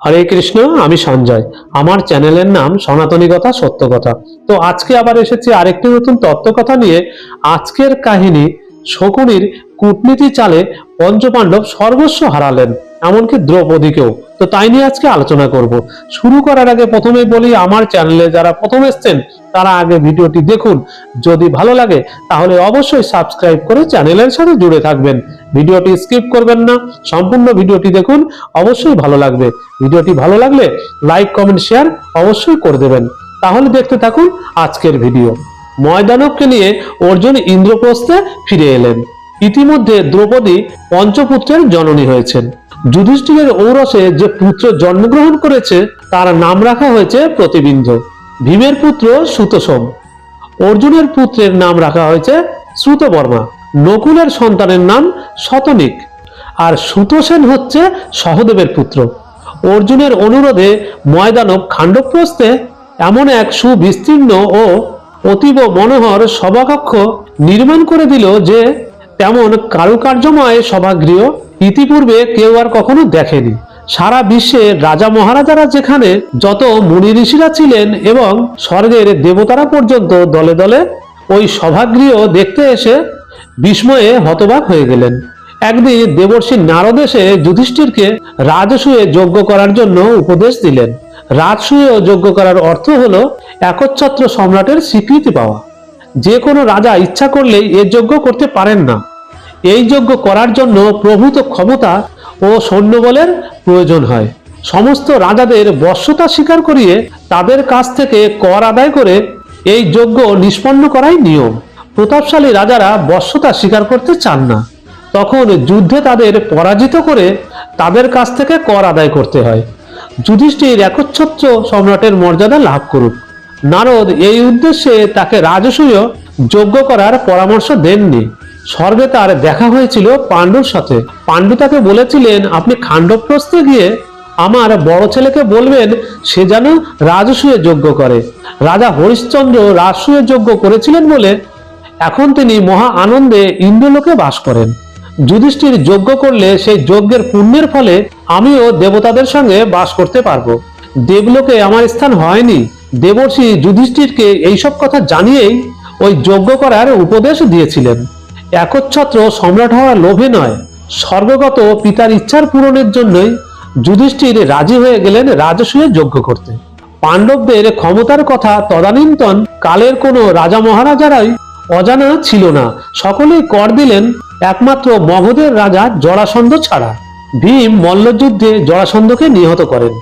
হরে কৃষ্ণ, আমি সঞ্জয়। আমার চ্যানেলের নাম সনাতনী কথা, সত্য কথা। তো আজকে আবার এসেছি আরেকটি নতুন তত্ত্ব কথা নিয়ে। আজকের কাহিনী শকুনির কূটনীতি চালে পঞ্চপাণ্ডব সর্বস্ব হারালেন। এমনকি দ্রৌপদীকেও। তো তাই নিয়ে আজকে আলোচনা করব। শুরু করার আগে প্রথমে বলি, আমার চ্যানেলে যারা প্রথম এসছেন, তারা আগে ভিডিওটি দেখুন। যদি ভালো লাগে, তাহলে অবশ্যই সাবস্ক্রাইব করে চ্যানেলের সাথে জুড়ে থাকবেন। ভিডিওটি স্কিপ করবেন না, সম্পূর্ণ ভিডিওটি দেখুন, অবশ্যই ভালো লাগবে। ভিডিওটি ভালো লাগলে লাইক, কমেন্ট, শেয়ার অবশ্যই করে দেবেন। তাহলে দেখতে থাকুন আজকের ভিডিও। ময়দানবকে নিয়ে অর্জুন ইন্দ্রপ্রস্থে ফিরে এলেন। ইতিমধ্যে দ্রৌপদী পঞ্চপুত্রের জননী হয়েছেন। যুধিষ্ঠিরের ঔরসে যে পুত্র জন্মগ্রহণ করেছে, তার নাম রাখা হয়েছে প্রতিবিন্ধ ভীমের পুত্র সুতসোম অর্জুনের পুত্রের নাম রাখা হয়েছে শ্রুতবর্মা। নকুলের সন্তানের নাম শতনিক। আর সুতসেন হচ্ছে সহদেবের পুত্র। অর্জুনের অনুরোধে ময়দানব খাণ্ডপ্রস্থে এমন এক সুবিস্তীর্ণ ও অতীব মনোহর সভাকক্ষ নির্মাণ করে দিল যে তেমন কারুকার্যময় সভাগৃহ ইতিপূর্বে কেউ আর কখনো দেখেনি। সারা বিশ্বে রাজা মহারাজারা যেখানে যত মুনি ঋষিরা ছিলেন এবং স্বর্গের দেবতারা পর্যন্ত দলে দলে ওই সভাগৃহ দেখতে এসে বিস্ময়ে হতবাক হয়ে গেলেন। একদিন দেবর্ষী নারদ এসে যুধিষ্ঠিরকে রাজসূয়ে যজ্ঞ করার জন্য উপদেশ দিলেন। রাজসূয়ে যজ্ঞ করার অর্থ হলো একচ্ছত্র সম্রাটের স্বীকৃতি পাওয়া। যে কোনো রাজা ইচ্ছা করলেই এ যজ্ঞ করতে পারেন না। এই যজ্ঞ করার জন্য প্রভূত ক্ষমতা ও সৈন্যবলের প্রয়োজন হয়। সমস্ত রাজাদের বশ্যতা স্বীকার করিয়ে তাদের কাছ থেকে কর আদায় করে এই যজ্ঞ নিষ্পন্ন করাই নিয়ম। প্রতাপশালী রাজারা বশ্যতা স্বীকার করতে চান না। তখন যুদ্ধে তাদের পরাজিত করে তাদের কাছ থেকে কর আদায় করতে হয়। যুধিষ্ঠির একচ্ছত্র সম্রাটের মর্যাদা লাভ করুক। নারদ এই উদ্দেশ্যে তাকে রাজসূয় যোগ্য করার পরামর্শ দেননি। স্বর্গে তার দেখা হয়েছিল পাণ্ডুর সাথে। পাণ্ডু তাকে বলেছিলেন, আপনি খাণ্ডপ্রস্থে গিয়ে আমার বড় ছেলেকে বলবেন, সে যেন রাজসূয় যজ্ঞ করে। রাজা হরিশ্চন্দ্র রাজসূয় যজ্ঞ করেছিলেন বলে এখন তিনি মহা আনন্দে ইন্দ্রলোকে বাস করেন। যুধিষ্ঠির যজ্ঞ করলে সেই যজ্ঞের পুণ্যের ফলে আমিও দেবতাদের সঙ্গে বাস করতে পারব। দেবলোকে আমার স্থান হয়নি। দেবর্ষি যুধিষ্ঠিরকে এইসব কথা জানিয়েই ওই যজ্ঞ করার উপদেশ দিয়েছিলেন। একচ্ছত্র সম্রাট হওয়ার লোভে নয়, স্বর্গগত পিতার ইচ্ছার পূরণের জন্যই যুধিষ্ঠির রাজি হয়ে গেলেন রাজসূয় যজ্ঞ করতে। পাণ্ডবদের ক্ষমতার কথা তদানীন্তন কালের কোনো রাজা মহারাজারাই অজানা ছিল না। সকলেই কর দিলেন, একমাত্র মগধের রাজা জরাসন্ধ ছাড়া। ভীম মল্লযুদ্ধে জরাসন্ধকে নিহত করেন।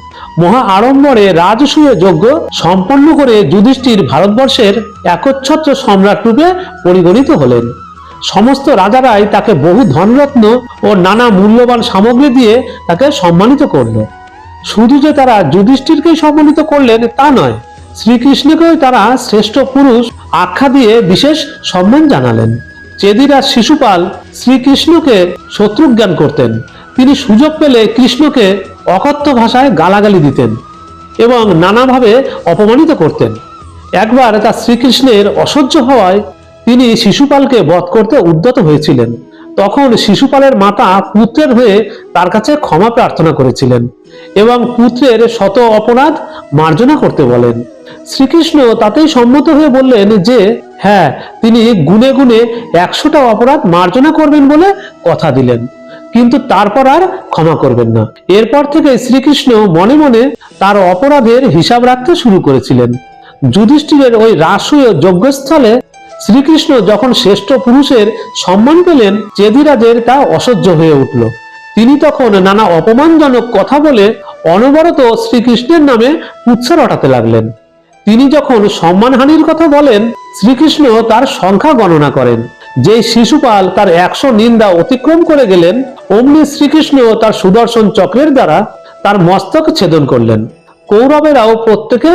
মহা আড়ম্বরে রাজসূয় যজ্ঞ সম্পন্ন করে যুধিষ্ঠির ভারতবর্ষের একচ্ছত্র সম্রাট রূপে পরিগণিত হলেন। সমস্ত রাজারাই তাকে বহু ধনরত্ন ও নানা মূল্যবান সামগ্রী দিয়ে তাকে সম্মানিত করল। শুধু যে তারা যুধিষ্ঠিরকেই সম্মানিত করলেন তা নয়, শ্রীকৃষ্ণকেও তারা শ্রেষ্ঠ পুরুষ আখ্যা দিয়ে বিশেষ সম্মান জানালেন। চেদিরাজ শিশুপাল শ্রীকৃষ্ণকে শত্রুজ্ঞান করতেন। তিনি সুযোগ পেলে কৃষ্ণকে অকথ্য ভাষায় গালাগালি দিতেন এবং নানাভাবে অপমানিত করতেন। একবার তা শ্রীকৃষ্ণের অসহ্য হওয়ায় তিনি শিশুপালকে বধ করতে উদ্যত হয়েছিলেন। তখন শিশুপালের মাতা পুত্রের হয়ে তার কাছে ক্ষমা প্রার্থনা করেছিলেন এবং পুত্রের শত অপরাধ মার্জনা করতে বলেন। শ্রীকৃষ্ণ তাতেই সম্মত হয়ে বললেন যে হ্যাঁ তিনি গুনে গুনে একশোটা অপরাধ মার্জনা করবেন বলে কথা দিলেন। কিন্তু তারপর আর ক্ষমা করবেন না। এরপর থেকে শ্রীকৃষ্ণ মনে মনে তার অপরাধের হিসাব রাখতে শুরু করেছিলেন। যুধিষ্ঠিরের ওই রাসুয় যজ্ঞস্থলে শ্রীকৃষ্ণ যখন শ্রেষ্ঠ পুরুষের সম্মান পেলেন, চেদিরাজের তা অসহ্য হয়ে উঠল। তিনি তখন নানা অপমানজনক কথা বলে অনবরত শ্রীকৃষ্ণের নামে উৎসার রটাতে লাগলেন। তিনি যখন সম্মানহানির কথা বলেন, শ্রীকৃষ্ণ তার সংখ্যা গণনা করেন। যে শিশুপাল তার একশো নিন্দা অতিক্রম করে গেলেন, অমনি শ্রীকৃষ্ণ তার সুদর্শন চক্রের দ্বারা তার মস্তক ছেদন করলেন। কৌরবেরাও প্রত্যেকে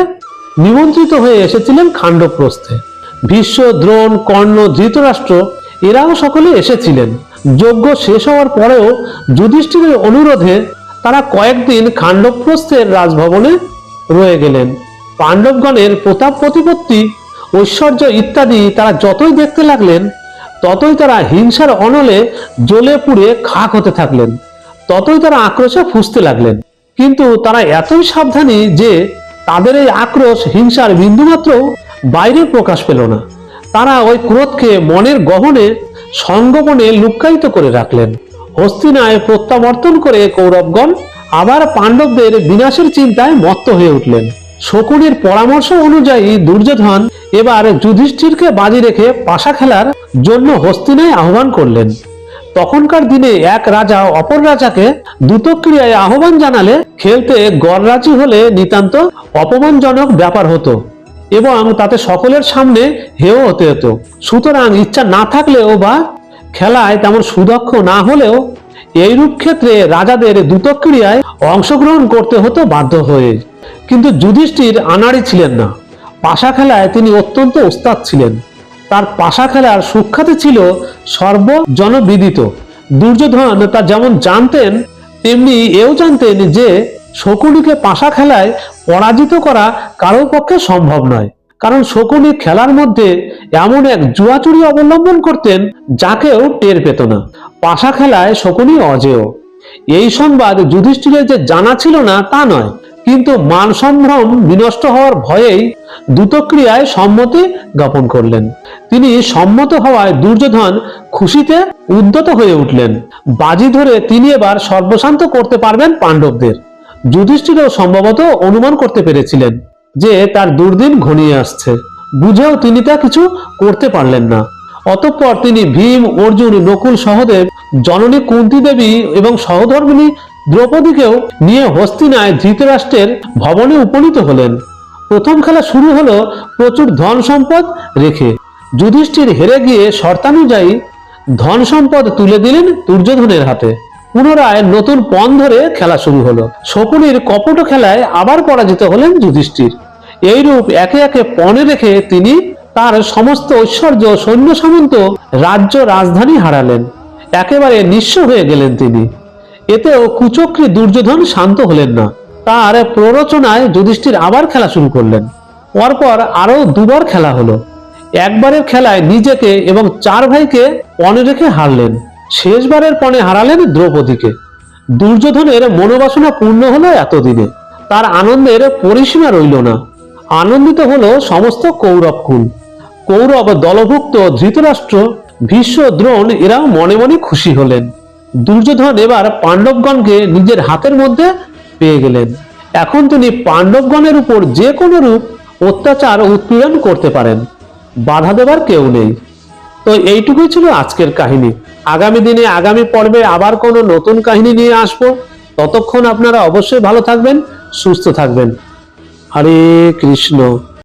নিমন্ত্রিত হয়ে এসেছিলেন খাণ্ডপ্রস্থে। ভীষ্ম, দ্রোণ, কর্ণ, ধৃতরাষ্ট্র, এরাও সকলে এসেছিলেন। যজ্ঞ শেষ হওয়ার পরেও যুধিষ্ঠিরের অনুরোধে তারা কয়েকদিন খাণ্ডপ্রস্থের রাজভবনে রয়ে গেলেন। পাণ্ডবগণের প্রতাপ প্রতিপত্তি, ঐশ্বর্য ইত্যাদি তারা যতই দেখতে লাগলেন ততই তারা হিংসার অনলে জ্বলে পুড়ে খাক হতে থাকলেন। ততই তারা আক্রোশে ফুসতে লাগলেন। কিন্তু তারা এতই সাবধানী যে তাদের এই আক্রোশ হিংসার বিন্দুমাত্র বাইরে প্রকাশ পেল না। তারা ওই ক্রোধকে মনের গহনে সঙ্গোপনে লুক্কায়িত করে রাখলেন। হস্তিনায় প্রত্যাবর্তন করে কৌরবগণ আবার পাণ্ডবদের বিনাশের চিন্তায় মত্ত হয়ে উঠলেন। শকুনির পরামর্শ অনুযায়ী দুর্যোধন এবার যুধিষ্ঠিরকে বাজি রেখে পাশা খেলার জন্য হস্তিনায় আহ্বান করলেন। তখনকার দিনে এক রাজা অপর রাজাকে দ্রুতক্রিয়ায় আহ্বান জানালে খেলতে গড়রাজি হলে নিতান্ত অপমানজনক ব্যাপার হতো এবং তাতে সকলের সামনে হেয় হতে হতো। সুতরাং ইচ্ছা না থাকলেও বা খেলায় তেমন সুদক্ষ না হলেও এইরূপ ক্ষেত্রে রাজাদের দ্রুতক্রিয়ায় অংশগ্রহণ করতে হতো বাধ্য হয়ে। কিন্তু যুধিষ্ঠির আনাড়ি ছিলেন না। পাশা খেলায় তিনি অত্যন্ত ওস্তাদ ছিলেন। তার পাশা খেলার সুখ্যাতি ছিল সর্বজনবিদিত। দুর্যোধন তা যেমন জানতেন, তেমনি এও জানতেন যে শকুনিকে পাশা খেলায় পরাজিত করা কারও পক্ষে সম্ভব নয়। কারণ শকুনি খেলার মধ্যে এমন এক জুয়াচুরি অবলম্বন করতেন যাকেও টের পেত না। পাশা খেলায় শকুনি অজেয়। এই সংবাদ যুধিষ্ঠিরের যে জানা ছিল না তা নয়, কিন্তু মান সম্ভ্রম বিনষ্ট হওয়ার ভয়েই দ্রুতক্রিয়ায় সম্মতি জ্ঞাপন করলেন। তিনি সম্মত হওয়ায় দুর্যোধন খুশিতে উদ্যত হয়ে উঠলেন। বাজি ধরে তিনি এবার সর্বশান্ত করতে পারবেন পাণ্ডবদের। যুধিষ্ঠিরও সম্ভবত অনুমান করতে পেরেছিলেন। যে তার দুর্দিন ঘনিয়ে আসছে। বুঝেও তিনি তা কিছু করতে পারলেন না। অতঃপর তিনি ভীম, অর্জুন, নকুল সহদেব, জননী কুন্তি দেবী এবং সহধর্মিনী দ্রৌপদীকেও নিয়ে হস্তিনায় ধৃতরাষ্ট্রের ভবনে উপনীত হলেন। প্রথম খেলা শুরু হলো প্রচুর ধন সম্পদ রেখে। যুধিষ্ঠির হেরে গিয়ে শর্তানুযায়ী ধন সম্পদ তুলে দিলেন দুর্যোধনের হাতে। পুনরায় নতুন পণ ধরে খেলা শুরু হলো। শকুনির কপট খেলায় আবার পরাজিত হলেন যুধিষ্ঠির। এইরূপ একে একে পণে রেখে তিনি তার সমস্ত ঐশ্বর্য সৈন্য সামন্ত রাজ্য রাজধানী হারালেন। একেবারে নিঃস্ব হয়ে গেলেন তিনি। এতেও কুচক্রী দুর্যোধন শান্ত হলেন না। তার প্ররোচনায় যুধিষ্ঠির আবার খেলা শুরু করলেন। পরপর আরও দুবার খেলা হলো। একবারের খেলায় নিজেকে এবং চার ভাইকে পণে রেখে হারলেন। শেষবারের পণে হারালেন দ্রৌপদীকে। দুর্যোধনের মনোবাসনা পূর্ণ হলো এতদিনে। তার আনন্দের পরিসীমা রইল না। আনন্দিত হল সমস্ত কৌরবকুল কৌরব দলভুক্ত ধৃতরাষ্ট্র, ভীষ্ম দ্রোণ এরাও মনে মনে খুশি হলেন। দুর্যোধন এবার পাণ্ডবগণকে নিজের হাতের মধ্যে পেয়ে গেলেন। এখন তিনি পাণ্ডবগণের উপর যে কোনো রূপ অত্যাচার উৎপীড়ন করতে পারেন। বাধা দেবার কেউ নেই। তো এইটুকুই ছিল আজকের কাহিনী। আগামী দিনে, আগামী পর্বে আবার কোনো নতুন কাহিনী নিয়ে আসব। ততক্ষণ আপনারা অবশ্যই ভালো থাকবেন, সুস্থ থাকবেন। হরে কৃষ্ণ।